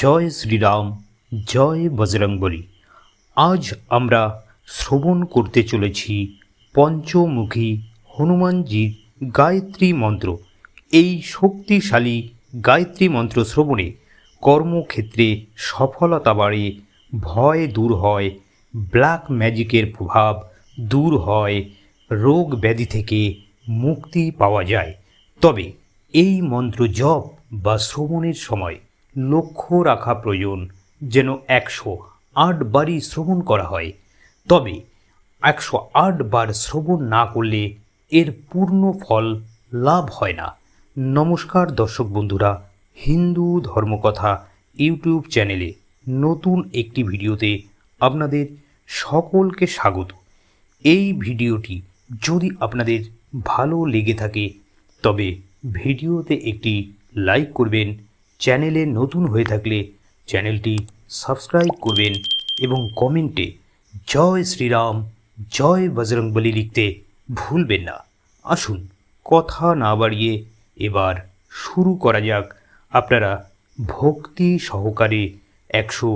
জয় শ্রীরাম, জয় বজরংবলী। আজ আমরা শ্রবণ করতে চলেছি পঞ্চমুখী হনুমানজির গায়ত্রী মন্ত্র। এই শক্তিশালী গায়ত্রী মন্ত্র শ্রবণে কর্মক্ষেত্রে সফলতা বাড়ে, ভয় দূর হয়, ব্ল্যাক ম্যাজিকের প্রভাব দূর হয়, রোগ ব্যাধি থেকে মুক্তি পাওয়া যায়। তবে এই মন্ত্র জপ বা শ্রবণের সময় লক্ষ্য রাখা প্রয়োজন যেন একশো আট বারই শ্রবণ করা হয়। তবে একশো আট বার শ্রবণ না করলে এর পূর্ণ ফল লাভ হয় না। নমস্কার দর্শক বন্ধুরা, হিন্দু ধর্মকথা ইউটিউব চ্যানেলে নতুন একটি ভিডিওতে আপনাদের সকলকে স্বাগত। এই ভিডিওটি যদি আপনাদের ভালো লেগে থাকে, তবে ভিডিওতে একটি লাইক করবেন চ্যানেলে নতুন হয়ে থাকলে চ্যানেলটি সাবস্ক্রাইব করবেন এবং কমেন্টে জয় শ্রীরাম, জয় বজরংবলী লিখতে ভুলবেন না। আসুন, কথা না বাড়িয়ে এবার শুরু করা যাক। আপনারা ভক্তি সহকারে একশো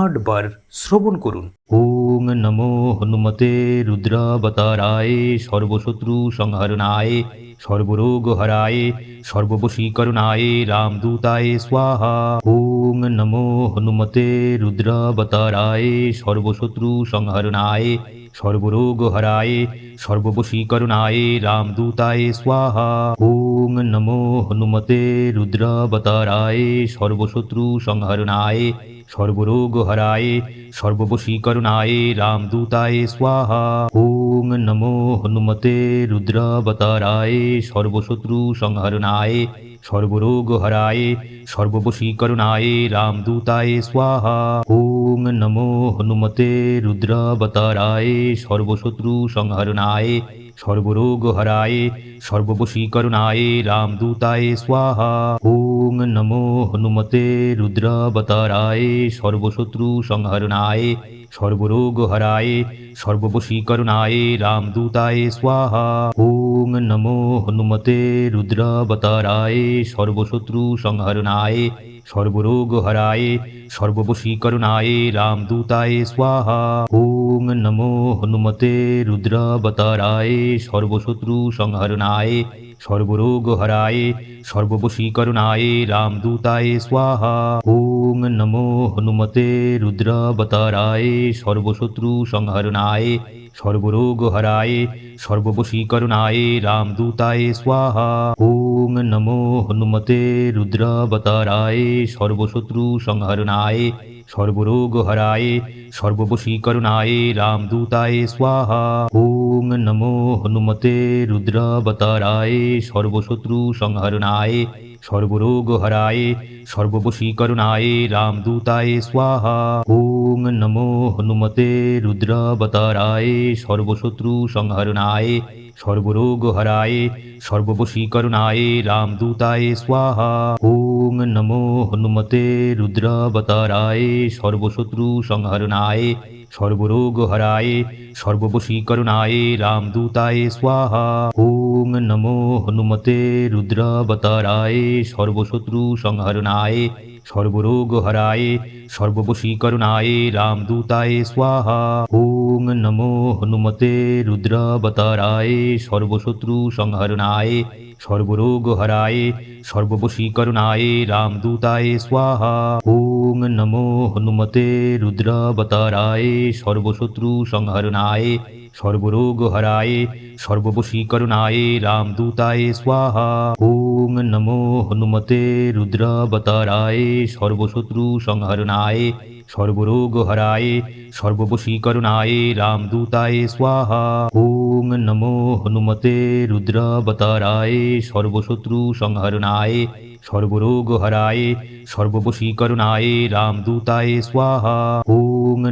আট বার শ্রবণ করুন। ওং নমো হনুমতে রুদ্রাবতারায় সর্বশত্রু সংহরণায় সর্বরোগ হরায় সর্ববশীকরণায়, রামদূতায় স্বাহা। ওং নমো হনুমতে রুদ্রাবতারায়, সর্বশত্রু সংহরণায় সর্বরোগ হরায় সর্ববশীকরণায়, রামদূতায় স্বাহা। ওং নমো হনুমতে রুদ্রাবতারায়, সর্বশত্রু সংহরণায় সর্বরোগ হরায় সর্ববশীকরণায়, রামদূতায় স্বাহা। ওং নমো হনুমতে রুদ্রাবতারায় সর্বশত্রু সংহরণায় সর্বরোগ হরায় সর্ববশীকরণায় রামদূতায় স্বাহা ওং নমো হনুমতে রুদ্রাবতারায় সর্বশত্রু সংহরণায় সর্বরোগ হরায় সর্ববশীকরণায় রামদূতায় স্বাহা ওং নমো হনুমতে রুদ্রাবতারায় সর্বশত্রু সংহরণায় সর্বরোগ হরায় সর্ববশীকরণায় রামদূতায় স্বাহা। ওং নমো হনুমতে রুদ্রাবতারায়, সর্বশত্রু সংহরণায় সর্বরোগ হরায় সর্ববশীকরণায় রামদূতায় স্বাহা। ওং নমো হনুমতে রুদ্রাবতারায়, সর্বশত্রু সংহরণায় সর্বরোগ হরায় সর্ববশীকরণায় রামদূতায় স্বাহা। ওং নমো হনুমতে রুদ্রাবতারায় সর্বশত্রু সংহরণায় সর্বরোগ হরায় সর্ববশীকরণায় রামদূতায় স্বাহা ওং নমো হনুমতে রুদ্রাবতারায় সর্বশত্রু সংহরণায় সর্বরোগ হরায় সর্ববশীকরণায় রামদূতায় স্বাহা ওং নমো হনুমতে রুদ্রাবতারায় সর্বশত্রু সংহরণায় সর্বরোগ হরায় সর্ববশীকরণায়, রামদূতায় স্বাহা। ওং নমো হনুমতে রুদ্রাবতারায়, সর্বশত্রু সংহরণায় সর্বরোগ হরায় সর্ববশীকরণায়, রামদূতায় স্বাহা। ওং নমো হনুমতে রুদ্রাবতারায়, সর্বশত্রু সংহরণায় সর্বরোগ হরায় সর্ববশীকরণায়, রামদূতায় স্বাহা। ওং নমো হনুমতে রুদ্রাবতারায়, সর্বশত্রু সংহরণায়, সর্বরোগ হরায়, সর্ববশীকরণায় রামদূতায় স্বাহা। ওং নমো হনুমতে রুদ্রাবতারায়, সর্বশত্রু সংহরণায়, সর্বরোগ হরায়, সর্ববশীকরণায় রামদূতায় স্বাহা। ওং নমো হনুমতে রুদ্রাবতারায়, সর্বশত্রু সংহরণায় সর্বরোগ হরায় সর্ববশীকরণায়, রামদূতায় স্বাহা। ওং নমো হনুমতে রুদ্রাবতারায়, সর্বশত্রু সংহরণায় সর্বরোগ হরায় সর্ববশীকরণায়, রামদূতায় স্বাহা। ওং নমো হনুমতে রুদ্রাবতারায়, সর্বশত্রু সংহরণায় সর্বরোগ হরায় সর্ববশীকরণায়, রামদূতায় স্বাহা। ওং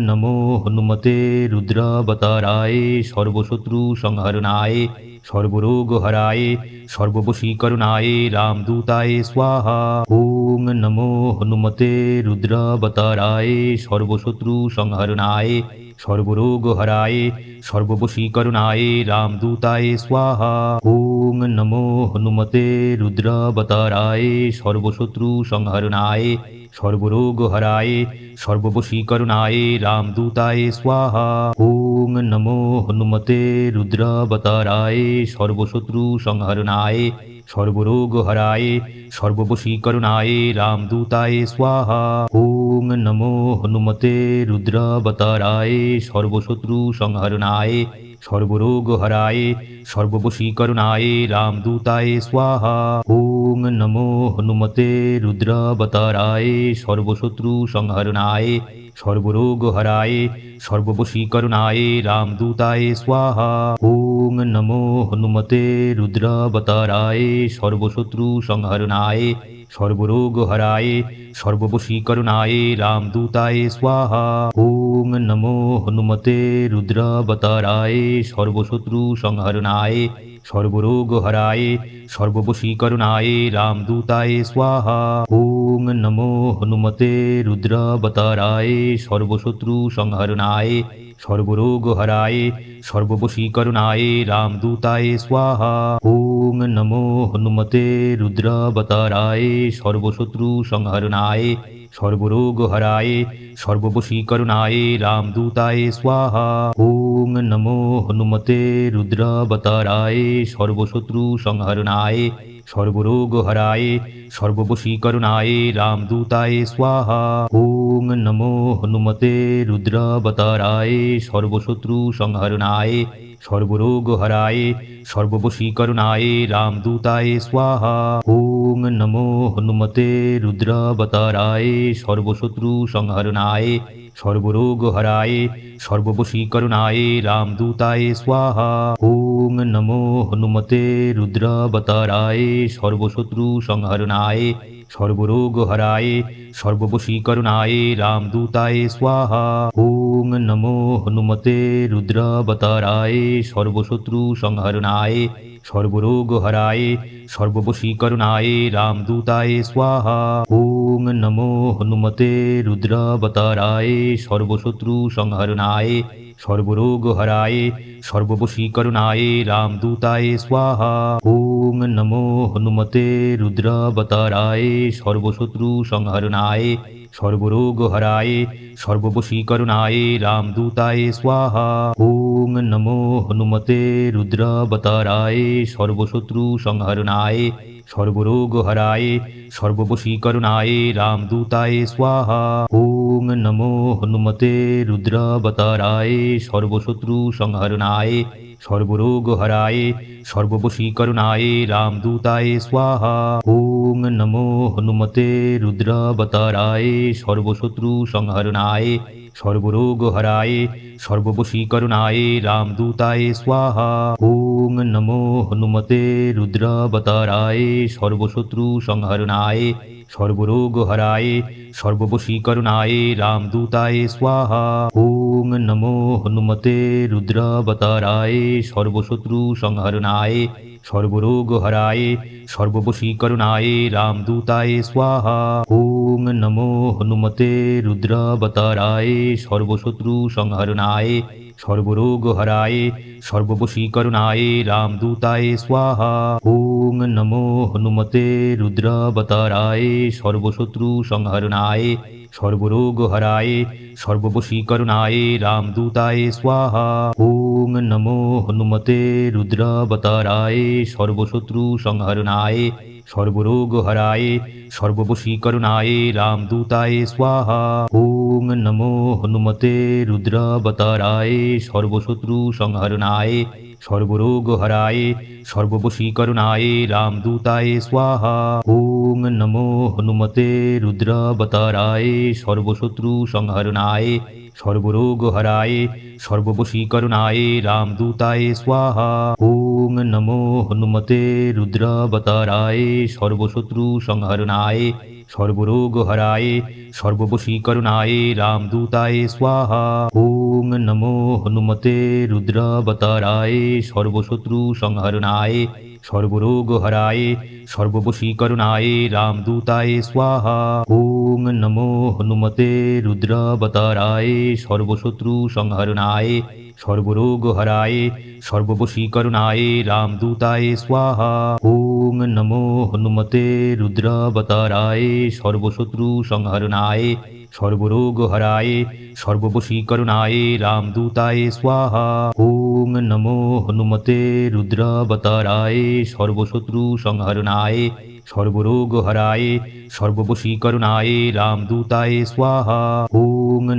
নমো হনুমতে রুদ্রাবতারায় সর্বশত্রু সংহরণায় সর্বরোগ হরায় সর্ববশীকরণায় রামদূতায় স্বাহা ওং নমো হনুমতে রুদ্রাবতারায় সর্বশত্রু সংহরণায় সর্বরোগ হরায় সর্ববশীকরণায় রামদূতায় স্বাহা ওং নমো হনুমতে রুদ্রাবতারায় সর্বশত্রু সংহরণায় সর্বরোগহরায়, সর্ববশীকরণায়, রামদূতায় স্বাহা। ওং নমো হনুমতে রুদ্রাবতারায়, সর্বশত্রু সংহরণায়, সর্বরোগহরায়, সর্ববশীকরণায়, রামদূতায় স্বাহা। ওং নমো হনুমতে রুদ্রাবতারায়, সর্বশত্রু সংহরণায়, সর্বরোগহরায়, সর্ববশীকরণায়, রামদূতায় স্বাহা। ওং নমো হনুমতে রুদ্রাবতারায় সর্বশত্রু সংহরণায় সর্বরোগহরায় সর্ববশীকরণায় রামদূতায় স্বাহা ওং নমো হনুমতে রুদ্রাবতারায় সর্বশত্রু সংহরণায় সর্বরোগহরায় সর্ববশীকরণায় রামদূতায় স্বাহা ওং নমো হনুমতে রুদ্রাবতারায় সর্বশত্রু সংহরণায় সর্বরোগহরায়, সর্ববশীকরণায়, রামদূতায় স্বাহা। ওং নমো হনুমতে রুদ্রাবতারায়, সর্বশত্রু সংহরণায়, সর্বরোগহরায়, সর্ববশীকরণায়, রামদূতায় স্বাহা। ওং নমো হনুমতে রুদ্রাবতারায়, সর্বশত্রু সংহরণায়, সর্বরোগহরায়, সর্ববশীকরণায়, রামদূতায় স্বাহা। ওং নমো হনুমতে রুদ্রাবতারায় সর্বশত্রু সংহরণায় সর্বরোগহরায় সর্ববশীকরণায় রামদূতায় স্বাহা ওং নমো হনুমতে রুদ্রাবতারায় সর্বশত্রু সংহরণায় সর্বরোগহরায় সর্ববশীকরণায় রামদূতায় স্বাহা ওং নমো হনুমতে রুদ্রাবতারায় সর্বশত্রু সংহরণায় সর্বরোগহরায়, সর্ববশীকরণায়, রামদূতায় স্বাহা। ওং নমো হনুমতে রুদ্রাবতারায়, সর্বশত্রু সংহরণায়, সর্বরোগহরায়, সর্ববশীকরণায়, রামদূতায় স্বাহা। ওং নমো হনুমতে রুদ্রাবতারায়, সর্বশত্রু সংহরণায়, সর্বরোগহরায়, সর্ববশীকরণায়, রামদূতায় স্বাহা। ওং নমো হনুমতে রুদ্রাবতারায় সর্বশত্রু সংহরণায় সর্বরোগহরায় সর্ববশীকরণায় রামদূতায় স্বাহা ওং নমো হনুমতে রুদ্রাবতারায় সর্বশত্রু সংহরণায় সর্বরোগহরায় সর্ববশীকরণায় রামদূতায় স্বাহা ওং নমো হনুমতে রুদ্রাবতারায় সর্বশত্রু সংহরণায় সর্বরোগহরায়, সর্ববশীকরণায়, রামদূতায় স্বাহা। ওং নমো হনুমতে রুদ্রাবতারায়, সর্বশত্রু সংহরণায়, সর্বরোগহরায়, সর্ববশীকরণায়, রামদূতায় স্বাহা। ওং নমো হনুমতে রুদ্রাবতারায়, সর্বশত্রু সংহরণায়, সর্বরোগহরায়, সর্ববশীকরণায়, রামদূতায় স্বাহা। ওং নমো হনুমতে রুদ্রাবতারায় সর্বশত্রু সংহরণায় সর্বরোগহরায় সর্ববশীকরণায় রামদূতায় স্বাহা ওং নমো হনুমতে রুদ্রাবতারায় সর্বশত্রু সংহরণায় সর্বরোগহরায় সর্ববশীকরণায় রামদূতায় স্বাহা ওং নমো হনুমতে রুদ্রাবতারায় সর্বশত্রু সংহরণায় সর্বরোগহরায়, সর্ববশীকরণায়, রামদূতায় স্বাহা। ওং নমো হনুমতে রুদ্রাবতারায়, সর্বশত্রু সংহরণায়, সর্বরোগহরায়, সর্ববশীকরণায়, রামদূতায় স্বাহা। ওং নমো হনুমতে রুদ্রাবতারায়, সর্বশত্রু সংহরণায়, সর্বরোগহরায়, সর্ববশীকরণায়, রামদূতায় স্বাহা। ওং নমো হনুমতে রুদ্রাবতারায় সর্বশত্রু সংহরণায় সর্বরোগহরায় সর্ববশীকরণায় রামদূতায় স্বাহা ওং নমো হনুমতে রুদ্রাবতারায় সর্বশত্রু সংহরণায় সর্বরোগহরায় সর্ববশীকরণায় রামদূতায় স্বাহা ওং নমো হনুমতে রুদ্রাবতারায় সর্বশত্রু সংহরণায় সর্বরোগহরায়, সর্ববশীকরণায়, রামদূতায় স্বাহা। ওং নমো হনুমতে রুদ্রাবতারায়, সর্বশত্রু সংহরণায়, সর্বরোগহরায়, সর্ববশীকরণায়, রামদূতায় স্বাহা। ওং নমো হনুমতে রুদ্রাবতারায়, সর্বশত্রু সংহরণায়, সর্বরোগহরায়, সর্ববশীকরণায়, রামদূতায় স্বাহা। ওং নমো হনুমতে রুদ্রাবতারায়, সর্বশত্রু সংহরণায়, সর্বরোগ হরায়, সর্ববশীকরণায় রামদূতায় স্বাহা। ওং নমো হনুমতে রুদ্রাবতারায়, সর্বশত্রু সংহরণায়, সর্বরোগ হরায়, সর্ববশীকরণায় রামদূতায় স্বাহা। ওং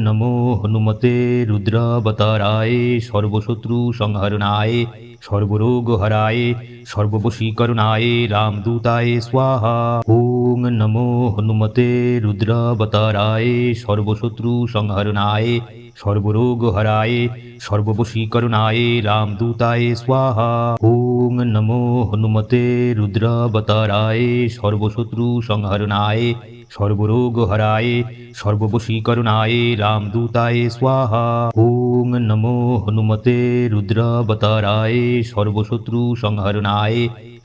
নমো হনুমতে রুদ্রাবতারায় সর্বশত্রু সংহরণায় সর্বরোগ হরায় সর্ববশীকরণায় রামদূতায় স্বাহা ওং নমো হনুমতে রুদ্রাবতারায় সর্বশত্রু সংহরণায় সর্বরোগ হরায় সর্ববশীকরণায় রামদূতায় স্বাহা ওং নমো হনুমতে রুদ্রাবতারায় সর্বশত্রু সংহরণায় সর্বরোগ হরায় সর্ববশীকরণায় রামদূতায় স্বাহা। ওং নমো হনুমতে রুদ্রাবতারায়, সর্বশত্রু সংহরণায়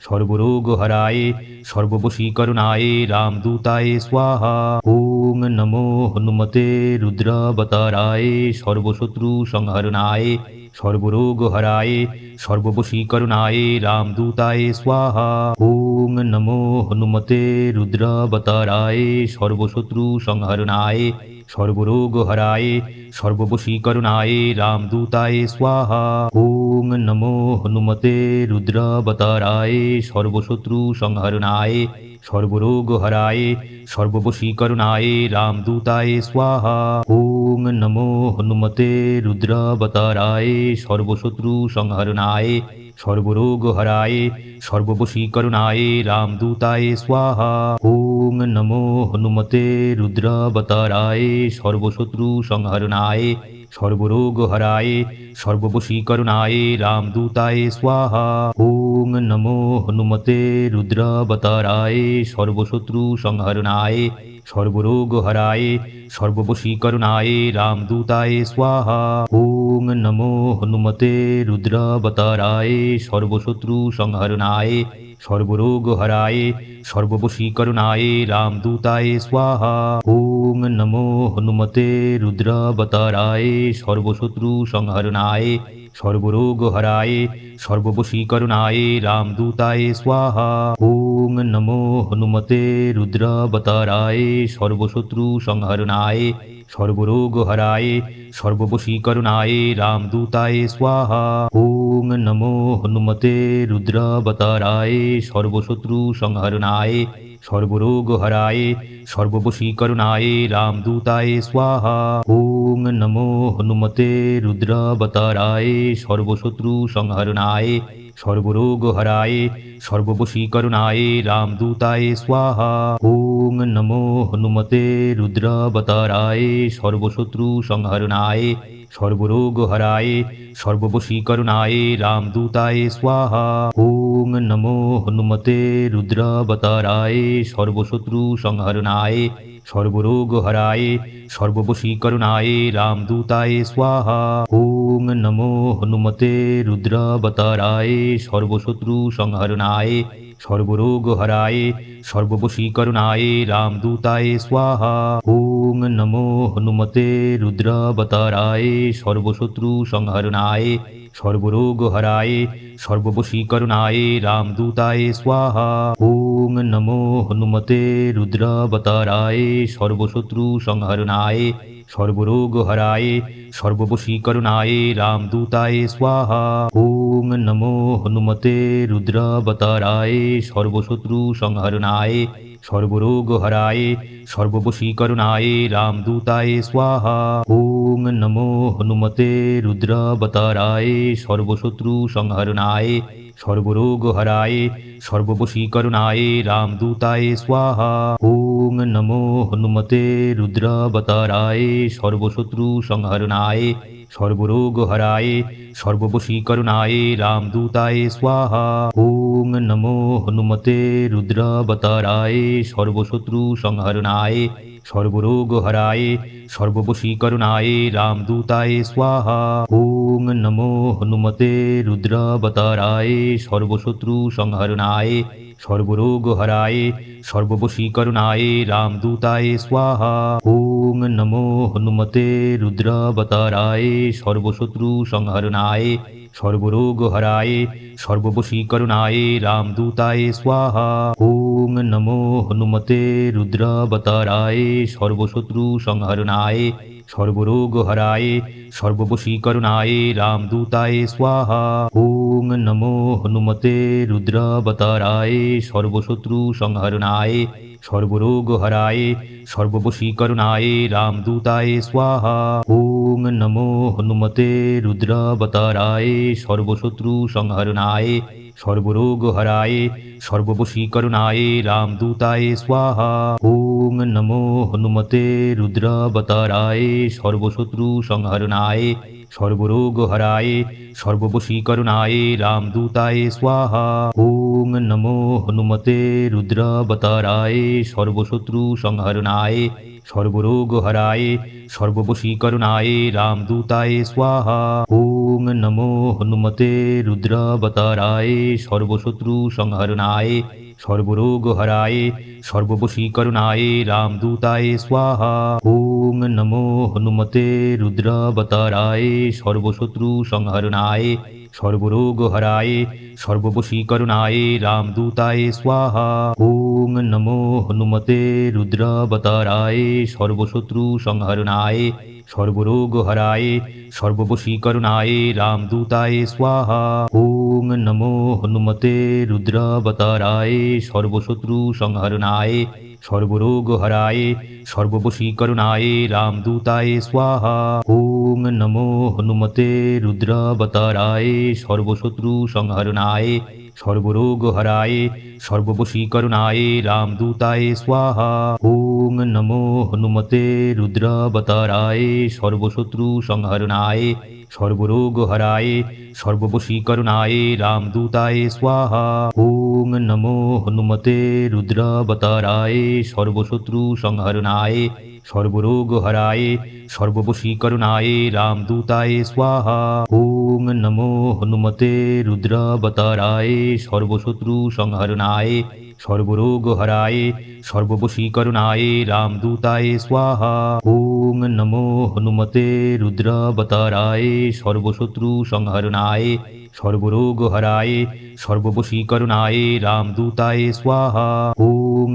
সর্বরোগ হরায় সর্ববশীকরণায় রামদূতায় স্বাহা। ওং নমো হনুমতে রুদ্রাবতারায়, সর্বশত্রু সংহরণায় সর্বরোগ হরায় সর্ববশীকরণায় রামদূতায় স্বাহা। ওং নমো হনুমতে রুদ্রাবতারায় সর্বশত্রু সংহরণায় সর্বরোগ হরায় সর্ববশীকরণায় রামদূতায় স্বাহা ওং নমো হনুমতে রুদ্রাবতারায় সর্বশত্রু সংহরণায় সর্বরোগ হরায় সর্ববশীকরণায় রামদূতায় স্বাহা ওং নমো হনুমতে রুদ্রাবতারায় সর্বশত্রু সংহরণায় সর্বরোগ হরায় সর্ববশীকরণায়, রামদূতায় স্বাহা। ওং নমো হনুমতে রুদ্রাবতারায়, সর্বশত্রু সংহরণায় সর্বরোগ হরায় সর্ববশীকরণায়, রামদূতায় স্বাহা। ওং নমো হনুমতে রুদ্রাবতারায়, সর্বশত্রু সংহরণায় সর্বরোগ হরায় সর্ববশীকরণায়, রামদূতায় স্বাহা। ওং নমো হনুমতে রুদ্রাবতারায় সর্বশত্রু সংহরণায় সর্বরোগ হরায় সর্ববশীকরণায় রামদূতায় স্বাহা ওং নমো হনুমতে রুদ্রাবতারায় সর্বশত্রু সংহরণায় সর্বরোগ হরায় সর্ববশীকরণায় রামদূতায় স্বাহা ওং নমো হনুমতে রুদ্রাবতারায় সর্বশত্রু সংহরণায় সর্বরোগ হরায় সর্ববশীকরণায়, রামদূতায় স্বাহা। ওং নমো হনুমতে রুদ্রাবতারায়, সর্বশত্রু সংহরণায় সর্বরোগ হরায় সর্ববশীকরণায়, রামদূতায় স্বাহা। ওং নমো হনুমতে রুদ্রাবতারায়, সর্বশত্রু সংহরণায় সর্বরোগ হরায় সর্ববশীকরণায়, রামদূতায় স্বাহা। ওং নমো হনুমতে রুদ্রাবতারায়, সর্বশত্রু সংহরণায়, সর্বরোগ হরায়, সর্ববশীকরণায় রামদূতায় স্বাহা। ওং নমো হনুমতে রুদ্রাবতারায়, সর্বশত্রু সংহরণায়, সর্বরোগ হরায়, সর্ববশীকরণায় রামদূতায় স্বাহা। ওং নমো হনুমতে রুদ্রাবতারায়, সর্বশত্রু সংহরণায় সর্বরোগ হরায় সর্ববশীকরণায়, রামদূতায় স্বাহা। ওং নমো হনুমতে রুদ্রাবতারায়, সর্বশত্রু সংহরণায় সর্বরোগ হরায় সর্ববশীকরণায়, রামদূতায় স্বাহা। ওং নমো হনুমতে রুদ্রাবতারায়, সর্বশত্রু সংহরণায় সর্বরোগ হরায় সর্ববশীকরণায়, রামদূতায় স্বাহা। ওং নমো হনুমতে রুদ্রাবতারায় সর্বশত্রু সংহরণায় সর্বরোগ হরায় সর্ববশীকরণায় রামদূতায় স্বাহা ওং নমো হনুমতে রুদ্রাবতারায় সর্বশত্রু সংহরণায় সর্বরোগ হরায় সর্ববশীকরণায় রামদূতায় স্বাহা ওং নমো হনুমতে রুদ্রাবতারায় সর্বশত্রু সংহরণায় সর্বরোগ হরায় সর্ববশীকরণায়, রামদূতায় স্বাহা। ওং নমো হনুমতে রুদ্রাবতারায়, সর্বশত্রু সংহরণায় সর্বরোগ হরায় সর্ববশীকরণায়, রামদূতায় স্বাহা। ওং নমো হনুমতে রুদ্রাবতারায়, সর্বশত্রু সংহরণায় সর্বরোগ হরায় সর্ববশীকরণায়, রামদূতায় স্বাহা। ওং নমো হনুমতে রুদ্রাবতারায় সর্বশত্রু সংহরণায় সর্বরোগহরায় সর্ববশীকরণায় রামদূতায় স্বাহা ওং নমো হনুমতে রুদ্রাবতারায় সর্বশত্রু সংহরণায় সর্বরোগহরায় সর্ববশীকরণায় রামদূতায় স্বাহা ওং নমো হনুমতে রুদ্রাবতারায় সর্বশত্রু সংহরণায় সর্বরোগহরায়, সর্ববশীকরণায়, রামদূতায় স্বাহা। ওং নমো হনুমতে রুদ্রাবতারায়, সর্বশত্রু সংহরণায়, সর্বরোগহরায়, সর্ববশীকরণায়, রামদূতায় স্বাহা। ওং নমো হনুমতে রুদ্রাবতারায়, সর্বশত্রু সংহরণায়, সর্বরোগহরায়, সর্ববশীকরণায়, রামদূতায় স্বাহা। ওং নমো হনুমতে রুদ্রাবতারায় সর্বশত্রু সংহরণায় সর্বরোগহরায় সর্ববশীকরণায় রামদূতায় স্বাহা ওং নমো হনুমতে রুদ্রাবতারায় সর্বশত্রু সংহরণায় সর্বরোগহরায় সর্ববশীকরণায় রামদূতায় স্বাহা ওং নমো হনুমতে রুদ্রাবতারায় সর্বশত্রু সংহরণায় সর্বরোগহরায় সর্ববশীকরণায় রামদূতায় স্বাহা। ওং নমো হনুমতে রুদ্রাবতারায়, সর্বশত্রু সংহরণায়, সর্বরোগহরায় সর্ববশীকরণায় রামদূতায় স্বাহা। ওং নমো হনুমতে রুদ্রাবতারায়, সর্বশত্রু সংহরণায়, সর্বরোগহরায় সর্ববশীকরণায় রামদূতায় স্বাহা। ওং নমো হনুমতে রুদ্রাবতারায় সর্বশত্রু সংহরণায় সর্বরোগহরায় সর্ববশীকরণায় রামদূতায় স্বাহা ওং নমো হনুমতে রুদ্রাবতারায় সর্বশত্রু সংহরণায় সর্বরোগহরায় সর্ববশীকরণায় রামদূতায় স্বাহা ওং নমো হনুমতে রুদ্রাবতারায় সর্বশত্রু সংহরণায় সর্বরোগহরায়, সর্ববশীকরণায়, রামদূতায় স্বাহা। ওং নমো হনুমতে রুদ্রাবতারায়, সর্বশত্রু সংহরণায়, সর্বরোগহরায়, সর্ববশীকরণায়, রামদূতায় স্বাহা। ওং নমো হনুমতে রুদ্রাবতারায়, সর্বশত্রু সংহরণায়, সর্বরোগহরায়, সর্ববশীকরণায়, রামদূতায় স্বাহা। ওং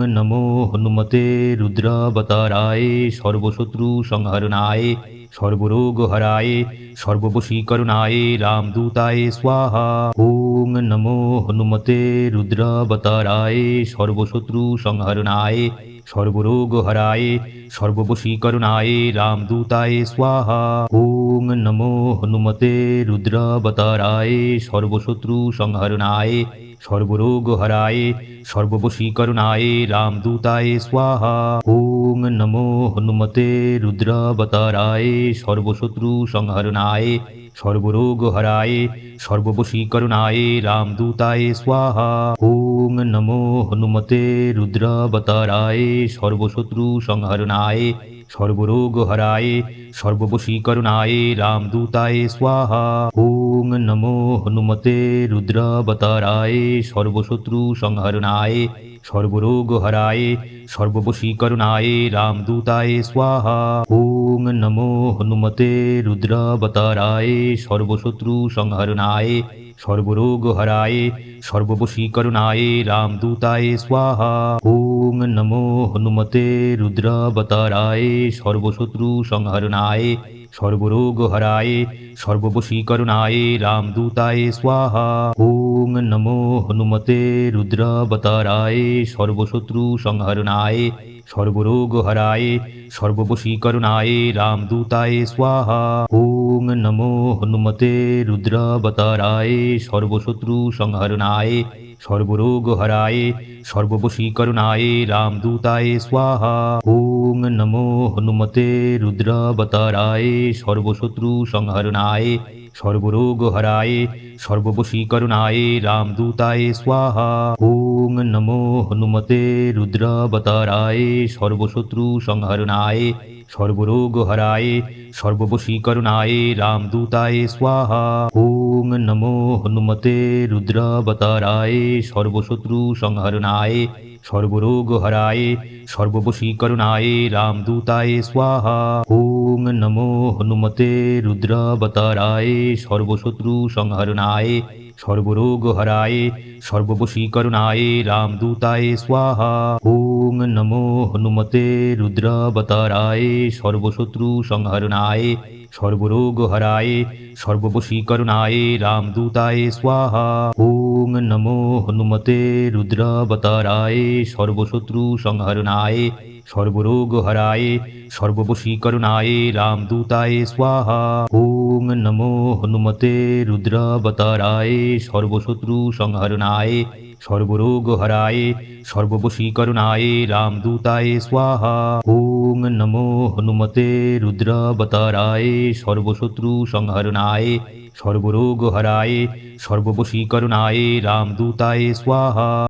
নমো হনুমতে রুদ্রাবতারায় সর্বশত্রু সংহরণায় সর্বরোগহরায় সর্ববশীকরণায় রামদূতায় স্বাহা ওং নমো হনুমতে রুদ্রাবতারায় সর্বশত্রু সংহরণায় সর্বরোগহরায় সর্ববশীকরণায় রামদূতায় স্বাহা ওং নমো হনুমতে রুদ্রাবতারায় সর্বশত্রু সংহরণায় সর্বরোগহরায় সর্ববশীকরণায় রামদূতায় স্বাহা। ওং নমো হনুমতে রুদ্রাবতারায়, সর্বশত্রু সংহরণায়, সর্বরোগহরায় সর্ববশীকরণায় রামদূতায় স্বাহা। ওং নমো হনুমতে রুদ্রাবতারায়, সর্বশত্রু সংহরণায়, সর্বরোগহরায় সর্ববশীকরণায় রামদূতায় স্বাহা। ওং নমো হনুমতে রুদ্রাবতারায় সর্বশত্রু সংহরণায় সর্বরোগহরায় সর্ববশীকরণায় রামদূতায় স্বাহা ওং নমো হনুমতে রুদ্রাবতারায় সর্বশত্রু সংহরণায় সর্বরোগহরায় সর্ববশীকরণায় রামদূতায় স্বাহা ওং নমো হনুমতে রুদ্রাবতারায় সর্বশত্রু সংহরণায় সর্বরোগহরায় সর্ববশীকরণায় রামদূতায় স্বাহা ওং নমো হনুমতে রুদ্রাবতারায় সর্বশত্রু সংহরণায় সর্বরোগহরায় সর্ববশীকরণায় রামদূতায় স্বাহা ওং নমো হনুমতে রুদ্রাবতারায় সর্বশত্রু সংহরণায় সর্বরোগহরায়, সর্ববশীকরণায়, রামদূতায় স্বাহা। ওং নমো হনুমতে রুদ্রাবতারায়, সর্বশত্রু সংহরণায়, সর্বরোগহরায়, সর্ববশীকরণায়, রামদূতায় স্বাহা। ওং নমো হনুমতে রুদ্রাবতারায়, সর্বশত্রু সংহরণায়, সর্বরোগহরায়, সর্ববশীকরণায়, রামদূতায় স্বাহা। ওং নমো হনুমতে রুদ্রাবতারায় সর্বশত্রু সংহরণায় সর্বরোগহরায় সর্ববশীকরণায় রামদূতায় স্বাহা ওং নমো হনুমতে রুদ্রাবতারায় সর্বশত্রু সংহরণায় সর্বরোগ হরায় সর্ববশীকরণায় রামদূতায় স্বাহা ওং নমো হনুমতে রুদ্রাবতারায় সর্বশত্রু সংহরণায় সর্বরোগ হরায় সর্ববশীকরণায় রামদূতায় স্বাহা ওং নমো হনুমতে রুদ্রাবতারায় সর্বশত্রু সংহরণায় সর্বরোগ হরায় সর্ববশীকরণায় রামদূতায় স্বাহা ওং নমো হনুমতে রুদ্রাবতারায় সর্বশত্রু সংহরণায় সর্বরোগ হরায় সর্ববশীকরণায় রামদূতায় স্বাহা। ওং নমো হনুমতে রুদ্রাবতারায়, সর্বশত্রু সংহরণায় সর্বরোগ হরায় সর্ববশীকরণায় রামদূতায় স্বাহা।